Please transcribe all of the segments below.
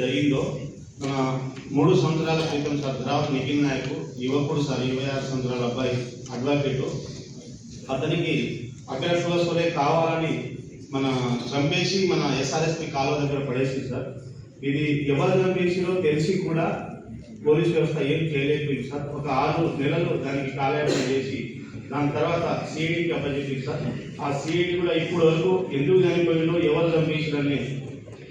జరిగిందో మన మూడు సంవత్సరాల క్రితం సార్ ధరావత్ నిఖిల్ నాయక్ యువకుడు సార్ ఇరవై ఆరు సంవత్సరాల అబ్బాయి అడ్వకేటు అతనికి అగ్రకులస్తులే కావాలని మన చంపేసి మన ఎస్ఆర్ఎస్పి కాలువ దగ్గర పడేసి సార్. ఇది ఎవరు చంపేసిరో తెలిసి కూడా పోలీస్ వ్యవస్థ ఏం చేయలేకపోయింది సార్. ఒక ఆరు నెలలు దానికి కాలయాపన చేసి దాని తర్వాత సిఐడికి అప్పచెప్పింది సార్. ఆ సిఐడి కూడా ఇప్పటి వరకు ఎందుకు చనిపోయిందో ఎవరు చంపేసిరని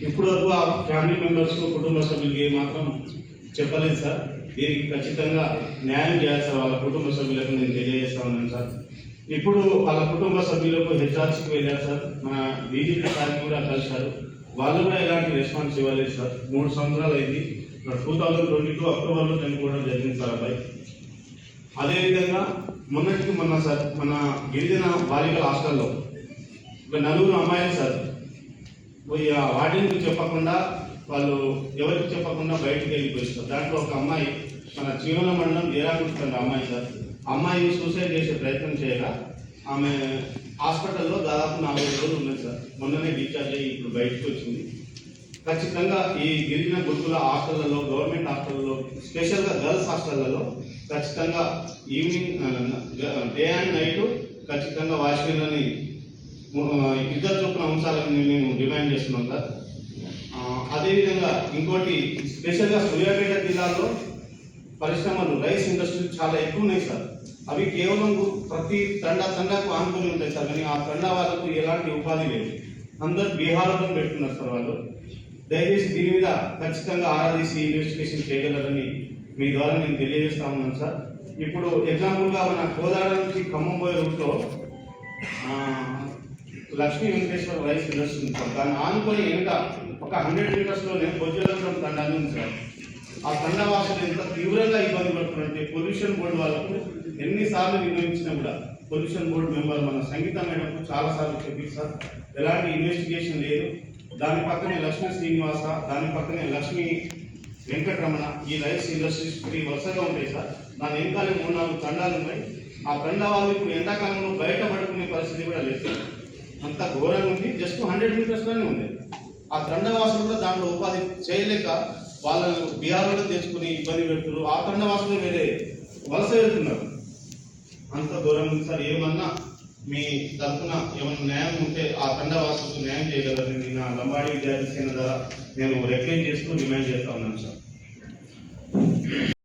ఇప్పుడు వరకు ఆ ఫ్యామిలీ మెంబర్స్ కుటుంబ సభ్యులకి మాత్రం చెప్పలేదు సార్. దీనికి ఖచ్చితంగా న్యాయం చేయాలి సార్ వాళ్ళ కుటుంబ సభ్యులకు నేను తెలియజేస్తా ఉన్నాను సార్. ఇప్పుడు వాళ్ళ కుటుంబ సభ్యులకు హెచ్ఆర్సీకి వెళ్ళారు సార్. మన డీజీపీ సార్కి కూడా కలిశారు. వాళ్ళు కూడా ఎలాంటి రెస్పాన్స్ ఇవ్వలేదు సార్. మూడు సంవత్సరాలు అయింది. టూ థౌజండ్ ట్వంటీ టూ అక్టోబర్లో చనిపోవడం జరిగింది సార్ అబ్బాయి అదేవిధంగా మొన్నటికి మొన్న సార్ మన గిరిజన బాలికల హాస్టల్లో ఒక నలుగురు అమ్మాయిలు సార్ పోయి ఆ చెప్పకుండా వాళ్ళు ఎవరికి చెప్పకుండా బయటికి వెళ్ళిపోయిస్తారు దాంట్లో ఒక అమ్మాయి మన చీమల మండలం ఏరాకుంటుంది అమ్మాయి సార్. అమ్మాయి సూసైడ్ చేసే ప్రయత్నం చేయగా ఆమె హాస్పిటల్లో దాదాపు నాలుగు రోజులు ఉన్నాయి సార్. మొన్ననే డిశ్చార్జ్ అయ్యి ఇప్పుడు బయటకు వచ్చింది. ఖచ్చితంగా ఈ గిరిజన గురుకుల హాస్టళ్ళలో గవర్నమెంట్ హాస్టళ్ళలో స్పెషల్గా గర్ల్స్ హాస్టళ్ళలో ఖచ్చితంగా ఈవినింగ్ డే అండ్ నైట్ ఖచ్చితంగా వాచ్మెన్లని ఇద్దరు చొప్పున అంశాలను మేము డిమాండ్ చేస్తున్నాం సార్. అదేవిధంగా ఇంకోటి స్పెషల్గా సూర్యాపేట జిల్లాలో పరిశ్రమలు రైస్ ఇండస్ట్రీ చాలా ఎక్కువ ఉన్నాయి సార్. అవి కేవలం ప్రతి తండా తండాకు ఆనుకొని ఉంటాయి సార్ కానీ ఆ తండా వాళ్ళకు ఎలాంటి ఉపాధి లేదు. అందరు బీహార్లో పెట్టుకున్నారు సార్ వాళ్ళు. దయచేసి దీని మీద ఖచ్చితంగా ఆరాధిసి ఇన్వెస్టిగేషన్ చేయగలరని మీ ద్వారా నేను తెలియజేస్తా ఉన్నాను సార్. ఇప్పుడు ఎగ్జాంపుల్గా మన కోదాడ నుంచి ఖమ్మం పోయే రూట్లో లక్ష్మీ వెంకటేశ్వర రైస్ ఇండస్ట్రీ ఉంది సార్. దాన్ని ఆనుకొని వెనుక ఒక హండ్రెడ్ మీటర్స్లోనే భోజనం తండాన్ని ఉంది సార్. ఆ తండ వాసులు ఎంత తీవ్రంగా ఇబ్బంది పడుతున్నారంటే పొల్యూషన్ బోర్డు వాళ్ళకు ఎన్నిసార్లు వినియోగించినా కూడా పొల్యూషన్ బోర్డు మెంబర్ మన సంగీత మేడం చాలా సార్లు చెప్పింది సార్ ఎలాంటి ఇన్వెస్టిగేషన్ లేదు. దాని పక్కనే లక్ష్మీ శ్రీనివాస దాని పక్కనే లక్ష్మీ వెంకటరమణ ఈ రైస్ ఇండస్ట్రీస్ త్రీ వరుసగా ఉంటాయి సార్. దాని వెనకాలే మూడు నాలుగు తండాలు ఉన్నాయి. ఆ తండా వాళ్ళు ఇప్పుడు ఎండాకాలంలో బయట పడుకునే పరిస్థితి కూడా లేదు సార్. అంత ఘోరంగా ఉంది. జస్ట్ హండ్రెడ్ మీటర్స్లోనే ఉంది. ఆ తండవాసులు కూడా దాంట్లో ఉపాధి చేయలేక వాళ్ళను బీహార్లో తెచ్చుకుని ఇబ్బంది పెడుతున్నారు. ఆ తండవాసులు వేరే వలస వెళ్తున్నారు. అంత ఘోరం ఉంది. సార్ ఏమన్నా మీ తరఫున ఏమైనా న్యాయం ఉంటే ఆ తండవాసులకు న్యాయం చేయగలరని నా లంబాడి విద్యార్థి సేన ద్వారా నేను రిక్వెస్ట్ చేస్తూ డిమాండ్ చేస్తా ఉన్నాను సార్.